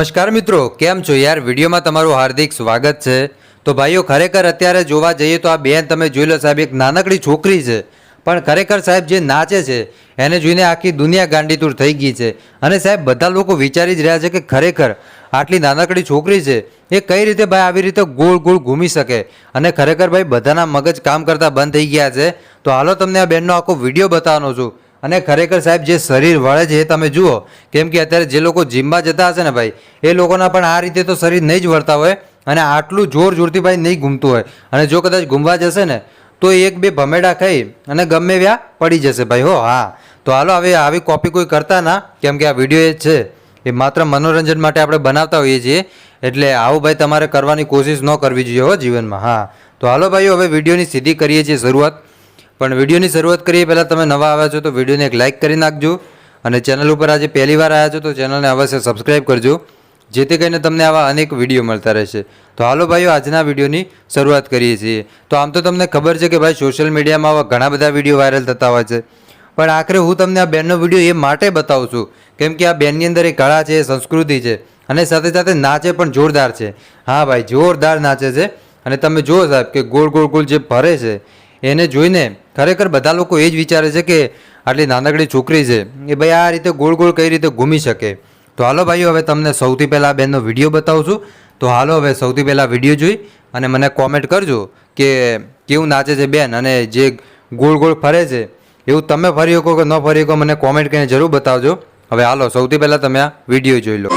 નમસ્કાર મિત્રો, કેમ છો યાર? વિડીયોમાં તમારું હાર્દિક સ્વાગત છે. તો ભાઈઓ, ખરેખર અત્યારે જોવા જઈએ તો આ બેન, તમે જોઈ લો સાહેબ, એક નાનકડી છોકરી છે. પણ ખરેખર સાહેબ, જે નાચે છે, એને જોઈને આખી દુનિયા ગાંડીતુર થઈ ગઈ છે. અને સાહેબ, બધા લોકો વિચારી જ રહ્યા છે કે ખરેખર આટલી નાનકડી છોકરી છે, એ કઈ રીતે ભાઈ આવી રીતે ગોળ ગોળ ઘૂમી શકે? અને ખરેખર ભાઈ, બધાના મગજ કામ કરતા બંધ થઈ ગયા છે. તો હાલો તમને આ બેનનો આખો વીડિયો બતાવવાનો છું. અને ખરેખર સાહેબ, જે શરીર વળે છે એ તમે જુઓ, કેમ કે અત્યારે જે લોકો જીમમાં જતા હશે ને ભાઈ, એ લોકોના પણ આ રીતે તો શરીર નહીં જ વળતા હોય અને આટલું જોર જોરથી ભાઈ નહીં ઘૂમતું હોય. અને જો કદાચ ઘૂમવા જશે ને, તો એક બે ભમેડા ખાઈ અને ગમે વ્યા પડી જશે ભાઈ, હો, હા. તો હાલો, હવે આવી કોપી કોઈ કરતા ના, કેમ કે આ વીડિયો એ છે, એ માત્ર મનોરંજન માટે આપણે બનાવતા હોઈએ છીએ. એટલે આવું ભાઈ, તમારે કરવાની કોશિશ ન કરવી જોઈએ, હો, જીવનમાં, હા. તો હાલો ભાઈઓ, હવે વિડીયોની સીધી કરીએ છીએ શરૂઆત. પણ વિડીયોની શરૂઆત કરીએ. પહેલાં તમે નવા આવ્યા છો તો વિડીયોને એક લાઇક કરી નાખજો અને ચેનલ ઉપર આજે પહેલી વાર આવ્યા છો તો ચેનલને અવશ્ય સબસ્ક્રાઈબ કરજો, જેથી કરીને તમને આવા અનેક વીડિયો મળતા રહેશે. તો હાલો ભાઈઓ, આજના વિડીયોની શરૂઆત કરીએ છીએ. તો આમ તો તમને ખબર છે કે ભાઈ સોશિયલ મીડિયામાં આવા ઘણા બધા વીડિયો વાયરલ થતા હોય છે. પણ આખરે હું તમને આ બેનનો વીડિયો એ માટે બતાવું છું, કેમ કે આ બેનની અંદર એ કળા છે સંસ્કૃતિ છે અને સાથે સાથે નાચે પણ જોરદાર છે. હા ભાઈ, જોરદાર નાચે છે અને તમે જુઓ સાહેબ કે ગોળ ગોળ ગોળ જે ભરે છે, એને જોઈને ખરેખર બધા લોકો એ જ વિચારે છે કે આટલી નાનકડી છોકરી છે, એ ભાઈ આ રીતે ગોળ ગોળ કઈ રીતે ઘૂમી શકે? તો હાલો ભાઈઓ, હવે તમને સૌથી પહેલાં બેનનો વીડિયો બતાવું છું. તો હાલો હવે સૌથી પહેલાં વીડિયો જોઈ અને મને કોમેન્ટ કરજો કે કેવું નાચે છે બેન અને જે ગોળ ગોળ ફરે છે, એવું તમે ફરી શકો કે ન ફરી શકો મને કોમેન્ટ કરીને જરૂર બતાવજો. હવે હાલો, સૌથી પહેલાં તમે આ વીડિયો જોઈ લો.